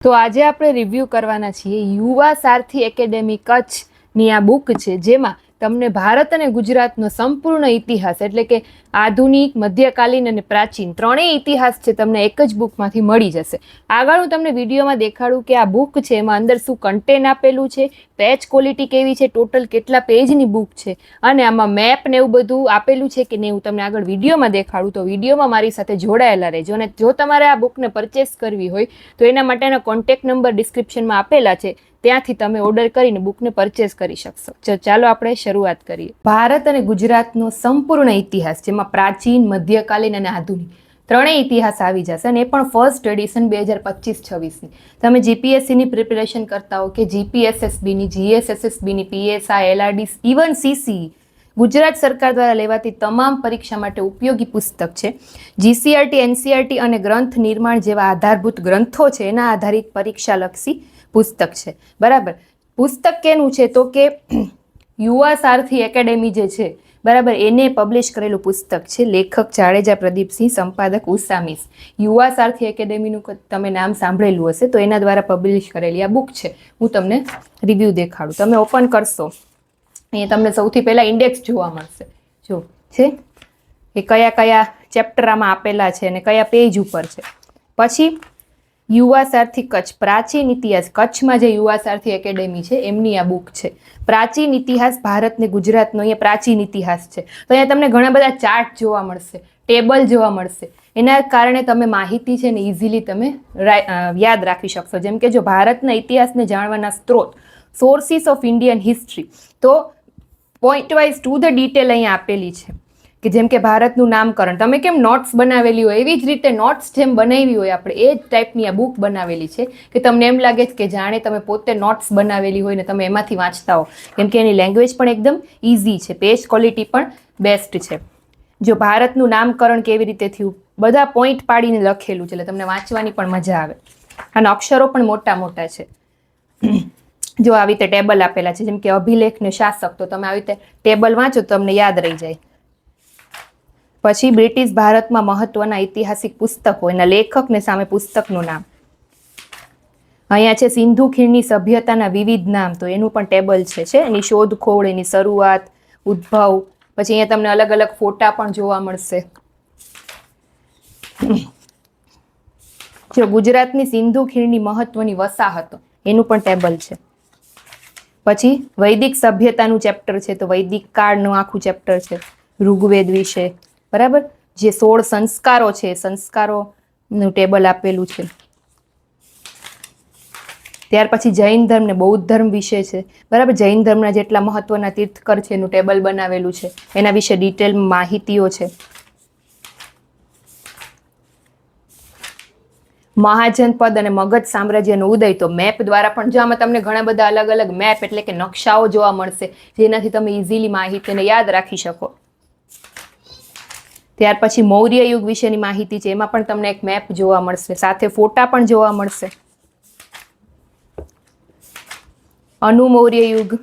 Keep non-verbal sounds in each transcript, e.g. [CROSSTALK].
તો આજે આપણે રિવ્યૂ કરવાના છીએ યુવા સારથી એકેડેમી કચ્છની આ બુક છે જેમાં તમને ભારત અને ગુજરાતનો સંપૂર્ણ ઇતિહાસ, એટલે કે આધુનિક, મધ્યકાલીન અને પ્રાચીન ત્રણેય ઇતિહાસ છે તમને એક જ બુકમાંથી મળી જશે. આગળ હું તમને વિડીયોમાં દેખાડું કે આ બુક છે, એમાં અંદર શું કન્ટેન આપેલું છે પેચ ક્વોલિટી કેવી છે ટોટલ કેટલા પેજની બુક છે, અને આમાં મેપ ને એવું બધું આપેલું છે કે નહીં, હું તમને આગળ વિડીયોમાં દેખાડું. તો વિડીયોમાં મારી સાથે જોડાયેલા રહેજો અને જો તમારે આ બુકને પરચેસ કરવી હોય, તો એના માટેના કોન્ટેક્ટ નંબર ડિસ્ક્રિપ્શનમાં આપેલા છે. ત્યાંથી તમે ઓર્ડર કરીને બુકને પરચેસ કરી શકશો. ચાલો આપણે શરૂઆત કરીએ. ભારત અને ગુજરાતનો સંપૂર્ણ ઇતિહાસ, જેમાં પ્રાચીન, મધ્યકાલીન અને આધુનિક ત્રણેય ઇતિહાસ આવી જશે અને એ પણ ફર્સ્ટ એડિશન બે હજાર પચીસ છવ્વીસની. તમે જીપીએસસીની પ્રિપેરેશન કરતા હો કે જીપીએસએસબીની જીએસએસએસબીની PSI LRD even CC Gujarat સરકાર દ્વારા લેવાતી તમામ પરીક્ષા માટે ઉપયોગી પુસ્તક છે. જીસીઆરટી એનસીઆરટી અને ગ્રંથ નિર્માણ જેવા આધારભૂત ગ્રંથો છે, એના આધારિત પરીક્ષાલક્ષી પુસ્તક છે. બરાબર? પુસ્તક કેનું છે તો કે [CLEARS THROAT] યુવા સારથી એકેડેમી જે છે, બરાબર, એને પબ્લિશ કરેલું પુસ્તક છે, લેખક જાડેજા પ્રદીપસિંહ, સંપાદક ઉસામીસ યુવા સારથી એકેડેમીનું તમે નામ સાંભળેલું હશે તો એના દ્વારા પબ્લિશ કરેલી આ બુક છે. હું તમને રિવ્યૂ દેખાડું. તમે ઓપન કરશો અહીંયા તમને સૌથી પહેલાં ઇન્ડેક્સ જોવા મળશે. જો, છે? એ કયા કયા ચેપ્ટર આમાં આપેલા છે અને કયા પેજ ઉપર છે. પછી યુવા સારથી કચ્છ. પ્રાચીન ઇતિહાસ, કચ્છમાં જે યુવા સારથી એકેડેમી છે, એમની આ બુક છે. પ્રાચીન ઇતિહાસ ભારત ને ગુજરાતનો અહીંયા પ્રાચીન ઇતિહાસ છે. તો અહીંયા તમને ઘણા બધા ચાર્ટ જોવા મળશે, ટેબલ જોવા મળશે. એના કારણે તમે માહિતી છે ને ઇઝીલી તમે યાદ રાખી શકશો. જેમ કે જો ભારતના ઇતિહાસને જાણવાના સ્ત્રોત, સોર્સિસ ઓફ ઇન્ડિયન હિસ્ટ્રી, તો point wise to the detail અહીંયા આપેલી છે. કે જેમ કે ભારતનું નામકરણ. તમે કેમ નોટ્સ બનાવેલી હોય? એવી જ રીતે નોટ્સ જેમ બનાવી હોય આપણે, એ જ ટાઈપની આ બુક બનાવેલી છે કે તમને એમ લાગે છે કે જાણે તમે પોતે નોટ્સ બનાવેલી હોય ને તમે એમાંથી વાંચતા હો. કેમ કે એની લેંગ્વેજ પણ એકદમ ઇઝી છે પેજ ક્વોલિટી પણ બેસ્ટ છે. જો ભારતનું નામકરણ કેવી રીતે થયું? બધા પોઈન્ટ પાડીને લખેલું છે એટલે તમને વાંચવાની પણ મજા આવે. અને અક્ષરો પણ મોટા મોટા છે. જો આવી રીતે ટેબલ આપેલા છે, જેમ કે અભિલેખ ને શાસક, તો તમે આવી રીતે ટેબલ વાંચો તો તમને યાદ રહી જાય. પછી બ્રિટિશ ભારતમાં મહત્વના ઐતિહાસિક પુસ્તકો એના લેખકને સામે પુસ્તકનું નામ. અહીંયા છે સિંધુ ખીણની સભ્યતાના વિવિધ નામ, તો એનું પણ ટેબલ છે છે. એની શોધખોળ, એની શરૂઆત, ઉદ્ભવ, પછી અહીંયા તમને અલગ અલગ ફોટા પણ જોવા મળશે. જો ગુજરાતની સિંધુ ખીણની મહત્વની વસાહતો એનું પણ ટેબલ છે. પછી વૈદિક સભ્યતાનું ચેપ્ટર છે, તો વૈદિક કાળનું આખું ચેપ્ટર છે, ઋગ્વેદ વિશે. બરાબર? જે સોળ સંસ્કારો છે, સંસ્કારોનું ટેબલ આપેલું છે. ત્યાર પછી જૈન ધર્મ ને બૌદ્ધ ધર્મ વિશે છે. બરાબર? જૈન ધર્મના જેટલા મહત્વના તીર્થકર છે, એનું ટેબલ બનાવેલું છે. એના વિશે ડિટેલ માહિતીઓ છે. મહાજન પદ અને મગધ સામ્રાજ્યનો ઉદય તો મેપ દ્વારા પણ, જો તમને ઘણા બધા અલગ અલગ મેપ એટલે કે નકશાઓ જોવા મળશે, જેનાથી તમે ઇઝીલી માહિતીને યાદ રાખી શકો. ત્યાર પછી મૌર્ય યુગ વિશેની માહિતી છે. એમાં પણ તમને એક મેપ જોવા મળશે. સાથે ફોટા પણ જોવા મળશે. અનુમૌર્ય યુગ.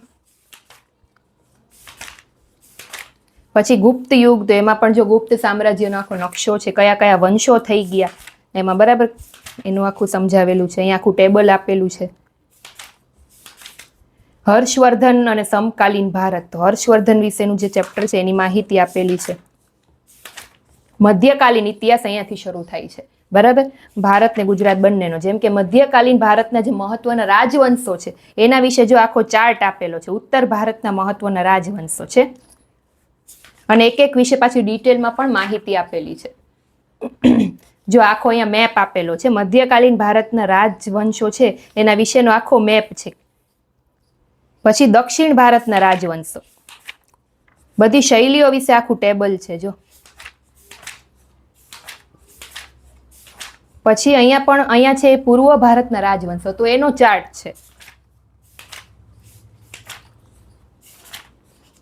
પછી ગુપ્ત યુગ. તો એમાં પણ જો ગુપ્ત સામ્રાજ્યનો આખો નકશો છે, કયા કયા વંશો થઈ ગયા, એમાં બરાબર એનું આખું સમજાવેલું છે. અહીંયા આખું ટેબલ આપેલું છે. હર્ષવર્ધન અને સમકાલીન ભારત. હર્ષવર્ધન વિશેનું જે ચેપ્ટર છે, એની માહિતી આપેલી છે. મધ્યકાલીન ઇતિહાસ અહીંયાથી શરૂ થાય છે. બરાબર? ભારત ને ગુજરાત બંનેનો. જેમ કે મધ્યકાલીન ભારતના જે મહત્વના રાજવંશો છે, એના વિશે જો આખો ચાર્ટ આપેલો છે, ઉત્તર ભારતના મહત્વના રાજવંશો છે. અને એક એક વિશે પાછી ડિટેલમાં પણ માહિતી આપેલી છે. જો આખો અહીંયા મેપ આપેલો છે, મધ્યકાલીન ભારતના રાજવંશો છે, એના વિશેનો આખો મેપ છે. પછી દક્ષિણ ભારતના રાજવંશો. બધી શૈલીઓ વિશે આખું ટેબલ છે, જો. પછી અહીંયા પણ અહીંયા છે પૂર્વ ભારતના રાજવંશો. તો એનો ચાર્ટ છે.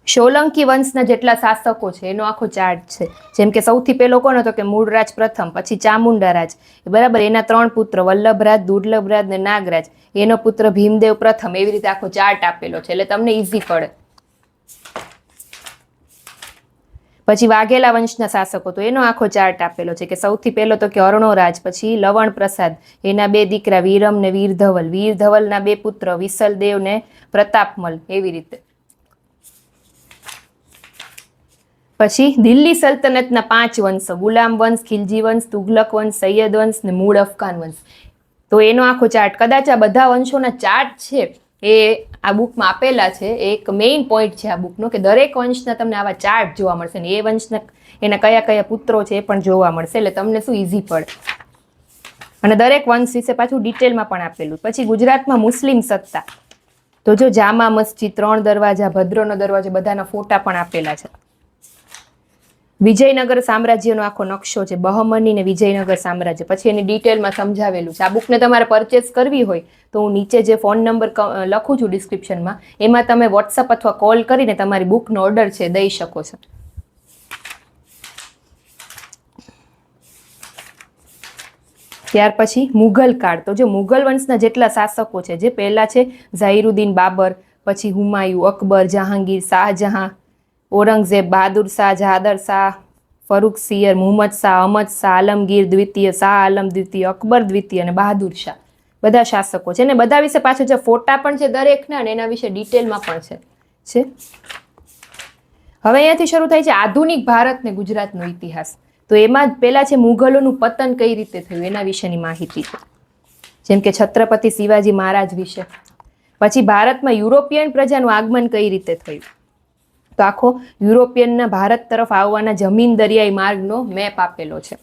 સોલંકી વંશના જેટલા શાસકો છે, એનો આખો ચાર્ટ છે. જેમ કે સૌથી પહેલો કોણ હતો? કે મૂળરાજ પ્રથમ, પછી ચામુંડા રાજ બરાબર, એના ત્રણ પુત્ર, વલ્લભરાજ, દુર્લભરાજ ને નાગરાજ. એનો પુત્ર ભીમદેવ પ્રથમ, એવી રીતે આખો ચાર્ટ આપેલો છે. એટલે તમને ઇઝી પડે. પછી વાઘેલા વંશના શાસકો, તો એનો આખો ચાર્ટ આપેલો છે કે સૌથી પહેલો તો કે અરુણોરાજ, પછી લવણ પ્રસાદ એના બે દીકરા વીરમ ને વીરધવલ. વીરધવલના બે પુત્ર વિસલદેવ ને પ્રતાપમલ, એવી રીતે. પછી દિલ્હી સલ્તનતના પાંચ વંશ, ગુલામ વંશ, ખિલજી વંશ તુઘલક વંશ, સૈયદ વંશ ને મૂળ અફઘાન વંશ. તો એનો આખો ચાર્ટ, કદાચ આ બધા વંશોના ચાર્ટ છે, એ આ બુકમાં આપેલા છે, એક મેઇન પોઈન્ટ છે આ બુકનો કે દરેક વંશના તમને આવા ચાર્ટ જોવા મળશે ને એ વંશના એના કયા કયા પુત્રો છે એ પણ જોવા મળશે, એટલે તમને શું ઇઝી પડે. અને દરેક વંશ વિશે પાછું ડિટેલમાં પણ આપેલું. પછી ગુજરાતમાં મુસ્લિમ સત્તા. તો જો જામા મસ્જિદ, ત્રણ દરવાજા, ભદ્રનો દરવાજો, બધાના ફોટા પણ આપેલા છે. વિજયનગર સામ્રાજ્યનો આખો નકશો છે, બહમની ને વિજયનગર સામ્રાજ્ય. પછી એની ડિટેલમાં સમજાવેલું છે. આ બુકને તમારે પરચેસ કરવી હોય તો હું નીચે જે ફોન નંબર લખું છું ડિસ્ક્રિપ્શનમાં, એમાં તમે વોટ્સઅપ અથવા કોલ કરીને તમારી બુકનો ઓર્ડર છે દઈ શકો છો. ત્યાર પછી મુઘલ કાળ. તો જો મુઘલ વંશના જેટલા શાસકો છે, જે પહેલાં છે, ઝાહિરુદ્દીન બાબર, પછી હુમાયુ અકબર, જહાંગીર શાહજહાં ઔરંગઝેબ બહાદુર શાહ જહાદર શાહ ફરૂખ સિયર મુહમ્મદ શાહ અહમદ શાહ આલમગીર દ્વિતીય શાહ આલમ દ્વિતીય અકબર દ્વિતીય અને બહાદુર શાહ. બધા શાસકો છે ને, બધા વિશે પાછળ જે ફોટા પણ છે દરેકના અને એના વિશે ડિટેલમાં પણ છે. છે? હવે અહીંયાથી શરૂ થાય છે આધુનિક ભારત ને ગુજરાતનો ઇતિહાસ. તો એમાં પહેલા છે મુઘલોનું પતન કઈ રીતે થયું એના વિશેની માહિતી જેમ કે છત્રપતિ શિવાજી મહારાજ વિશે. પછી ભારતમાં યુરોપિયન પ્રજાનું આગમન કઈ રીતે થયું? તો આખો યુરોપિયનના ભારત તરફ આવવાના જમીન દરિયાઈ માર્ગનો મેપ આપેલો છે.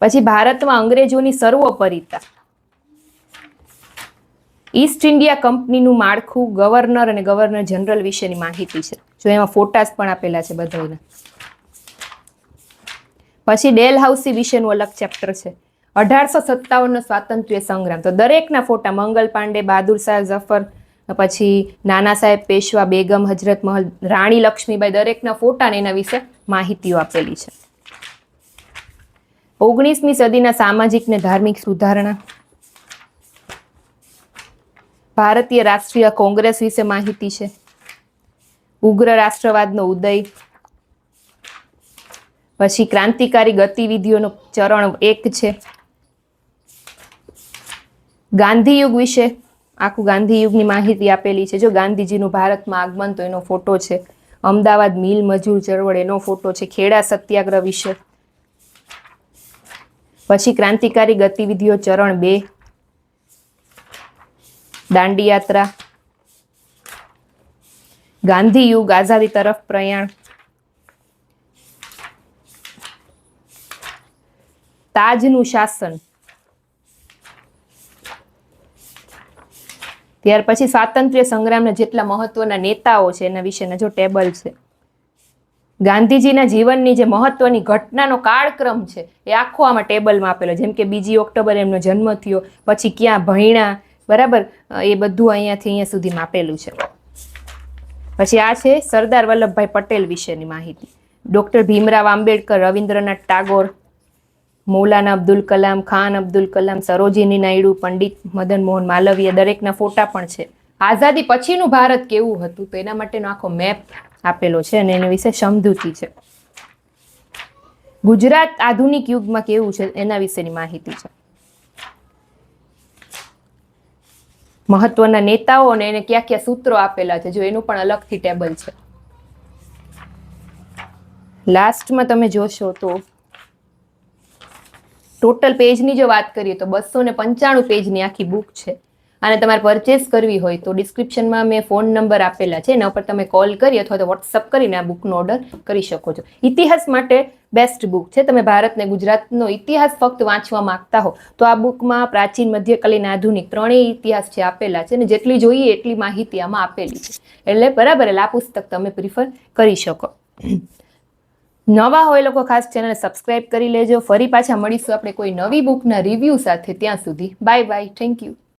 પછી ભારતમાં અંગ્રેજોની સર્વોપરિતા. ઈસ્ટ ઇન્ડિયા કંપનીનું માળખું ગવર્નર અને ગવર્નર જનરલ વિશેની માહિતી છે. જો એમાં ફોટાસ પણ આપેલા છે બધાને પછી ડેલ હાઉસી વિશેનું અલગ ચેપ્ટર છે. અઢારસો સત્તાવનનો સ્વાતંત્ર્ય સંગ્રામ. તો દરેકના ફોટા મંગલ પાંડે, બહાદુર શાહ ઝફર પછી નાના સાહેબ પેશવા બેગમ હજરત મહલ, રાણી લક્ષ્મીબાઈ દરેકના ફોટા ને એના વિશે માહિતીઓ આપેલી છે. ઓગણીસમી સદીના સામાજિક ને ધાર્મિક સુધારણા. ભારતીય રાષ્ટ્રીય કોંગ્રેસ વિશે માહિતી છે. ઉગ્ર રાષ્ટ્રવાદનો ઉદય. પછી ક્રાંતિકારી ગતિવિધિઓનો ચરણ એક છે. ગાંધી યુગ વિશે આખું ગાંધી યુગની માહિતી આપેલી છે. જો ગાંધીજીનું ભારતમાં આગમન, તો એનો ફોટો છે. અમદાવાદ મિલ મજૂર ચળવળ, એનો ફોટો છે. ખેડા સત્યાગ્રહ વિશે. પછી ક્રાંતિકારી ગતિવિધિઓ, ચરણ બે. દાંડી યાત્રા ગાંધી યુગ, આઝાદી તરફ પ્રયાણ. તાજનું શાસન. ત્યાર પછી સ્વાતંત્ર્ય સંગ્રામના જેટલા મહત્વના નેતાઓ છે એના વિશેના જો ટેબલ છે. ગાંધીજીના જીવનની જે મહત્વની ઘટનાનો કાળક્રમ છે એ આખો આમાં ટેબલમાં આપેલો, જેમ કે બીજી ઓક્ટોબર એમનો જન્મ થયો, પછી ક્યાં ભણ્યા, બરાબર? એ બધું અહીંયાથી અહીંયા સુધી માપેલું છે. પછી આ છે સરદાર વલ્લભભાઈ પટેલ વિશેની માહિતી. ડૉક્ટર ભીમરાવ આંબેડકર, રવિન્દ્રનાથ ટાગોર મૌલાના અબ્દુલ કલામ ખાન, અબ્દુલ કલામ સરોજિની નાયડુ, પંડિત મદન મોહન માલવીય દરેકના ફોટા પણ છે. આઝાદી પછીનું ભારત કેવું હતું? તો એના માટેનો આખો મેપ આપેલો છે અને એના વિશે સમજૂતી છે. ગુજરાત આધુનિક યુગમાં કેવું છે? એના વિશેની માહિતી છે. મહત્વના નેતાઓ અને એને કયા કયા સૂત્રો આપેલા છે? જો એનું પણ અલગથી ટેબલ છે. લાસ્ટમાં તમે જોશો તો ટોટલ પેજની જો વાત કરીએ તો બસો ને પંચાણું પેજની આખી બુક છે. અને તમારે પરચેસ કરવી હોય તો ડિસ્ક્રિપ્શનમાં મેં ફોન નંબર આપેલા છે. એના ઉપર તમે કોલ કરી અથવા તો વોટ્સઅપ કરીને આ બુકનો ઓર્ડર કરી શકો છો. ઇતિહાસ માટે બેસ્ટ બુક છે. તમે ભારતને ગુજરાતનો ઇતિહાસ ફક્ત વાંચવા માંગતા હો, તો આ બુકમાં પ્રાચીન, મધ્યકાલીન, આધુનિક ત્રણેય ઇતિહાસ છે આપેલા છે અને જેટલી જોઈએ એટલી માહિતી આમાં આપેલી છે. એટલે બરાબર, એટલે આ પુસ્તક તમે પ્રિફર કરી શકો. નવા હોય લોકો ખાસ ચેનલ સબસ્ક્રાઈબ કરી લેજો. ફરી પાછા મળીશું આપણે કોઈ નવી બુકના રિવ્યૂ સાથે. ત્યાં સુધી બાય બાય થેન્ક યુ